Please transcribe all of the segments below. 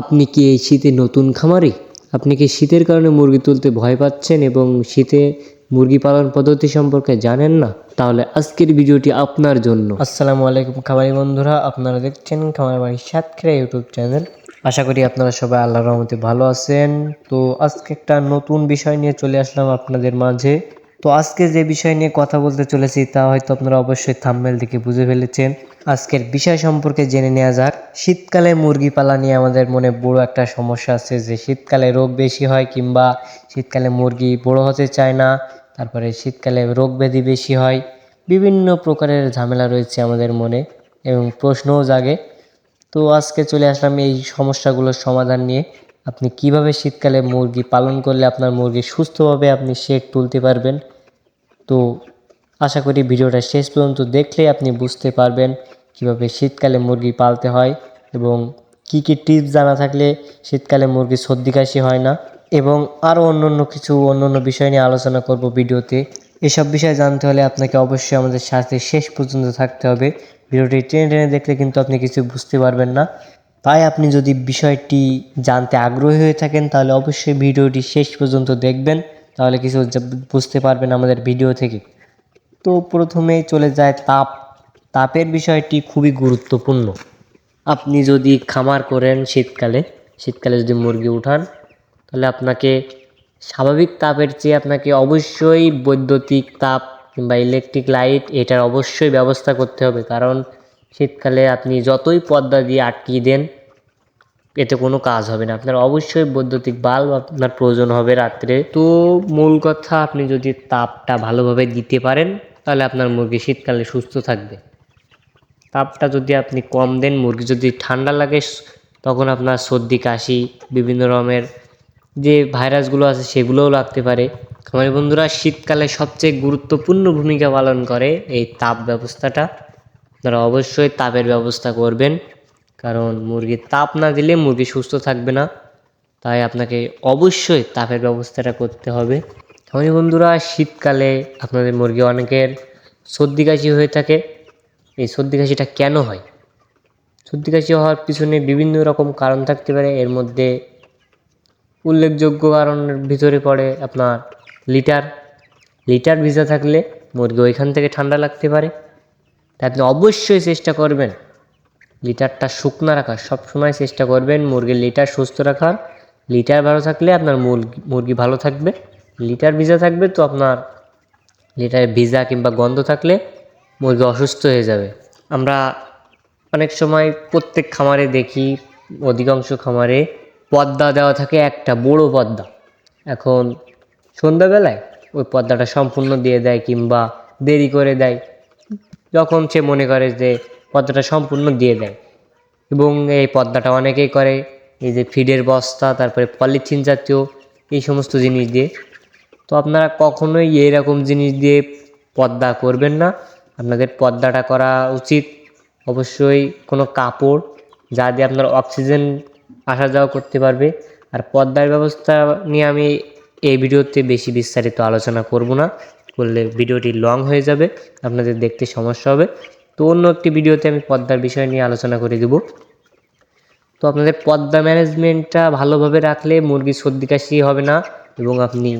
আপনি কি এই শীতে নতুন খামারি? আপনি কি শীতের কারণে মুরগি তুলতে ভয় পাচ্ছেন এবং শীতে মুরগি পালন পদ্ধতি সম্পর্কে জানেন না? তাহলে আজকের ভিডিওটি আপনার জন্য। আসসালামু আলাইকুম খামারি বন্ধুরা, আপনারা দেখছেন খামার বাড়ি সাতক্ষীরা ইউটিউব চ্যানেল। আশা করি আপনারা সবাই আল্লাহর রহমতে ভালো আছেন। তো আজকে একটা নতুন বিষয় নিয়ে চলে আসলাম আপনাদের মাঝে। তো আজকে যে বিষয় নিয়ে কথা বলতে চলেছি তা হয়তো আপনারা অবশ্যই থাম্বেল দেখে বুঝে ফেলেছেন। আজকের বিষয় সম্পর্কে জেনে নেওয়া যাক। শীতকালে মুরগি পালা নিয়ে আমাদের মনে বড় একটা সমস্যা আছে যে শীতকালে রোগ বেশি হয় কিংবা শীতকালে মুরগি বড় হতে চায় না, তারপরে শীতকালে রোগ ব্যাধি বেশি হয়, বিভিন্ন প্রকারের ঝামেলা রয়েছে আমাদের মনে এবং প্রশ্নও জাগে। তো আজকে চলে আসলাম এই সমস্যাগুলোর সমাধান নিয়ে। আপনি কীভাবে শীতকালে মুরগি পালন করলে আপনার মুরগি সুস্থভাবে আপনি শেক তুলতে পারবেন? তো আশা করি ভিডিওটা শেষ পর্যন্ত দেখলে আপনি বুঝতে পারবেন কীভাবে শীতকালে মুরগি পালতে হয় এবং কি কি টিপস জানা থাকলে শীতকালে মুরগি সর্দি কাশি হয় না এবং আরও অন্য অন্য কিছু অন্য অন্য বিষয় নিয়ে আলোচনা করব ভিডিওতে। এসব বিষয়ে জানতে হলে আপনাকে অবশ্যই আমাদের সাথে শেষ পর্যন্ত থাকতে হবে। ভিডিওটি টেনে টেনে দেখলে কিন্তু আপনি কিছু বুঝতে পারবেন না। তাই আপনি যদি বিষয়টি জানতে আগ্রহী হয়ে থাকেন, তাহলে অবশ্যই ভিডিওটি শেষ পর্যন্ত দেখবেন। তাহলে কিছু বুঝতে পারবেন আমাদের ভিডিও থেকে। তো প্রথমেই চলে যায় তাপ। তাপের বিষয়টি খুবই গুরুত্বপূর্ণ। আপনি যদি খামার করেন শীতকালে শীতকালে যদি মুরগি উঠান, তাহলে আপনাকে স্বাভাবিক তাপের চেয়ে আপনাকে অবশ্যই বৈদ্যুতিক তাপ কিংবা ইলেকট্রিক লাইট এটার অবশ্যই ব্যবস্থা করতে হবে। কারণ শীতকালে আপনি যতই পর্দা দিয়ে আটকিয়ে দেন, এতে কোনো কাজ হবে না। আপনার অবশ্যই বৈদ্যুতিক বাল্ব আপনার প্রয়োজন হবে রাত্রে। তো মূল কথা আপনি যদি তাপটা ভালোভাবে দিতে পারেন তাহলে আপনার মুরগি শীতকালে সুস্থ থাকবে। তাপটা যদি আপনি কম দেন, মুরগি যদি ঠান্ডা লাগে, তখন আপনার সর্দি, কাশি, বিভিন্ন রকমের যে ভাইরাসগুলো আছে সেগুলোও লাগতে পারে। আমার বন্ধুরা, শীতকালে সবচেয়ে গুরুত্বপূর্ণ ভূমিকা পালন করে এই তাপ ব্যবস্থাটা। আপনারা অবশ্যই তাপের ব্যবস্থা করবেন, কারণ মুরগির তাপ না দিলে মুরগি সুস্থ থাকবে না। তাই আপনাকে অবশ্যই তাপের ব্যবস্থাটা করতে হবে। আমার বন্ধুরা, শীতকালে আপনাদের মুরগি অনেকের সর্দি কাশি হয়ে থাকে। এই সর্দি কাশিটা কেন হয়? সর্দি কাশি হওয়ার পিছনে বিভিন্ন রকম কারণ থাকতে পারে। এর মধ্যে উল্লেখযোগ্য কারণের ভিতরে পড়ে আপনার লিটার। লিটার ভিজা থাকলে মুরগি ওইখান থেকে ঠান্ডা লাগতে পারে। তাই আপনি অবশ্যই চেষ্টা করবেন লিটারটা শুকনো রাখার। সবসময় চেষ্টা করবেন মুরগির লিটার সুস্থ রাখার। লিটার ভালো থাকলে আপনার মুরগি মুরগি ভালো থাকবে। লিটার ভিজা থাকবে তো আপনার লিটারে ভিজা কিংবা গন্ধ থাকলে মুরগি অসুস্থ হয়ে যাবে। আমরা অনেক সময় প্রত্যেক খামারে দেখি, অধিকাংশ খামারে পদ্মা দেওয়া থাকে একটা বড় পদ্মা। এখন সন্ধ্যাবেলায় ওই পর্দাটা সম্পূর্ণ দিয়ে দেয় কিংবা দেরি করে দেয়। যখন সে মনে করে যে পর্দাটা সম্পূর্ণ দিয়ে দেয় এবং এই পর্দাটা অনেকেই করে, এই যে ফিডের বস্তা, তারপরে পলিথিন জাতীয় এই সমস্ত জিনিস দিয়ে তো আপনারা কখনোই এইরকম জিনিস দিয়ে পর্দা করবেন না। আপনাদের পর্দাটা করা উচিত। অবশ্যই কোনো কাপড় যা দিয়ে আপনার অক্সিজেন আসা যাওয়া করতে পারবে। আর পর্দার ব্যবস্থা নিয়ে আমি এই ভিডিওতে বেশি বিস্তারিত আলোচনা করব না। করলে ভিডিওটি লং হয়ে যাবে, আপনাদের দেখতে সমস্যা হবে। তো অন্য একটি ভিডিওতে আমি পর্দার বিষয় নিয়ে আলোচনা করে দেবো। তো আপনাদের পর্দা ম্যানেজমেন্টটা ভালোভাবে রাখলে মুরগি সর্দি কাশি হবে না এবং আপনি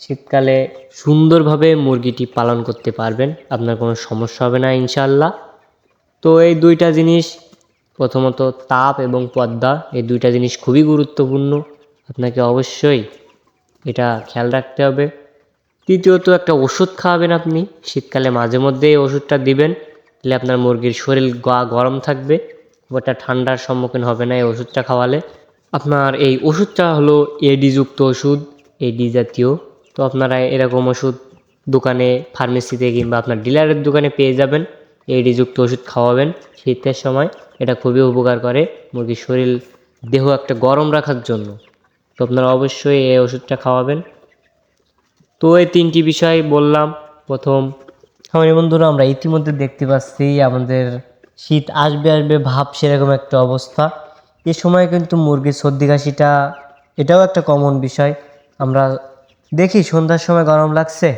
শীতকালে সুন্দরভাবে মুরগিটি পালন করতে পারবেন, আপনার কোনো সমস্যা হবে না ইনশাল্লাহ তো এই দুইটা জিনিস, প্রথমত তাপ এবং পদ্মা, এই দুইটা জিনিস খুবই গুরুত্বপূর্ণ। আপনাকে অবশ্যই এটা খেয়াল রাখতে হবে। তৃতীয়ত, একটা ওষুধ খাওয়াবেন আপনি। শীতকালে মাঝে মধ্যে এই ওষুধটা দিবেন তাহলে আপনার মুরগির শরীর গা গরম থাকবে ওটা ঠান্ডার সম্মুখীন হবে না এই ওষুধটা খাওয়ালে। আপনার এই ওষুধটা হলো এডিযুক্ত ওষুধ এডি জাতীয়। তো আপনারা এরকম ওষুধ দোকানে ফার্মেসিতে কিংবা আপনার ডিলারের দোকানে পেয়ে যাবেন। এডিযুক্ত ওষুধ খাওয়াবেন শীতের সময়। এটা খুবই উপকার করে মুরগির শরীর, দেহ একটা গরম রাখার জন্য। তো আপনারা অবশ্যই এই ওষুধটা খাওয়াবেন। তো এই তিনটি বিষয় বললাম। প্রথম আমার বন্ধুরা, আমরা ইতিমধ্যে দেখতে পাচ্ছি আমাদের শীত আসবে আসবে ভাব সেরকম একটা অবস্থা। এ সময় কিন্তু মুরগির সর্দি কাশিটা, এটাও একটা কমন বিষয়। আমরা দেখি সন্ধ্যার সময় গরম লাগছে।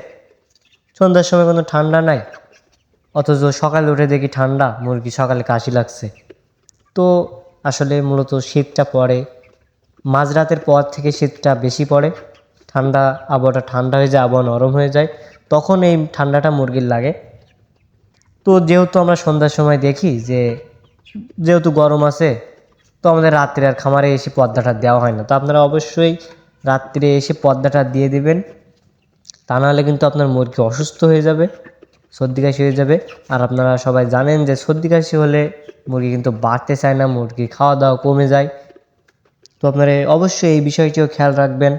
সন্ধ্যার সময় কোনো ঠান্ডা নাই। অথচ সকালে উঠে দেখি ঠান্ডা, মুরগি সকালে কাশি লাগছে। তো আসলে মূলত শীতটা পড়ে। মাঝরাতের পর থেকে শীতটা বেশি পড়ে। ঠান্ডা আবহাওয়াটা ঠান্ডা হয়ে যায়, আবহাওয়া নরম হয়ে যায়। তখন এই ঠান্ডাটা মুরগির লাগে। তো যেহেতু আমরা সন্ধ্যার সময় দেখি যে, যেহেতু গরম আছে, তো আমাদের রাত্রে আর খামারে এসে পর্দাটা দেওয়া হয় না। তো আপনারা অবশ্যই রাত্রে এসে পর্দাটা দিয়ে দেবেন। তা নাহলে কিন্তু আপনার মুরগি অসুস্থ হয়ে যাবে, সর্দি কাশি হয়ে যাবে। আর আপনারা সবাই জানেন যে সর্দি কাশি হলে মুরগি কিন্তু বাড়তে চায় না মুরগি খাওয়া দাওয়া কমে যায়। তো আপনারা অবশ্যই এই বিষয়টিও খেয়াল রাখবেন।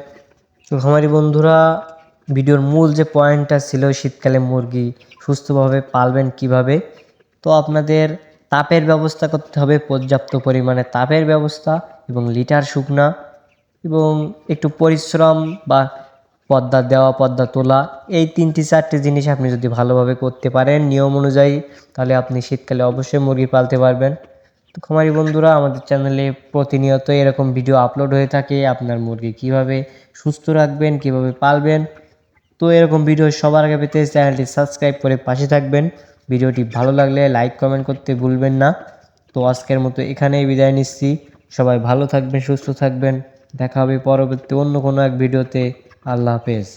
তো বন্ধুরা, ভিডিওর মূল যে পয়েন্টটা ছিল, শীতকালে মুরগি সুস্থভাবে পালবেন কীভাবে? তো আপনাদের তাপের ব্যবস্থা করতে হবে, পর্যাপ্ত পরিমাণে তাপের ব্যবস্থা এবং লিটার শুকনা। এবং একটু পরিশ্রম বা পদ্মা দেওয়া, পদ্মা তোলা, এই তিনটি, চারটি জিনিস আপনি যদি ভালোভাবে করতে পারেন নিয়ম অনুযায়ী, তাহলে আপনি শীতকালে অবশ্যই মুরগি পালতে পারবেন। তো খামারি বন্ধুরা, আমাদের চ্যানেলে প্রতিনিয়ত এরকম ভিডিও আপলোড হয়ে থাকে, আপনার মুরগি কীভাবে সুস্থ রাখবেন, কীভাবে পালবেন। তো এরকম ভিডিও সবার আগে পেতে চ্যানেলটি সাবস্ক্রাইব করে পাশে থাকবেন। ভিডিওটি ভালো লাগলে লাইক, কমেন্ট করতে ভুলবেন না। তো আজকের মতো এখানেই বিদায় নিচ্ছি। সবাই ভালো থাকবেন, সুস্থ থাকবেন। দেখা হবে পরবর্তী অন্য কোনো এক ভিডিওতে। আল্লাহ হাফেজ।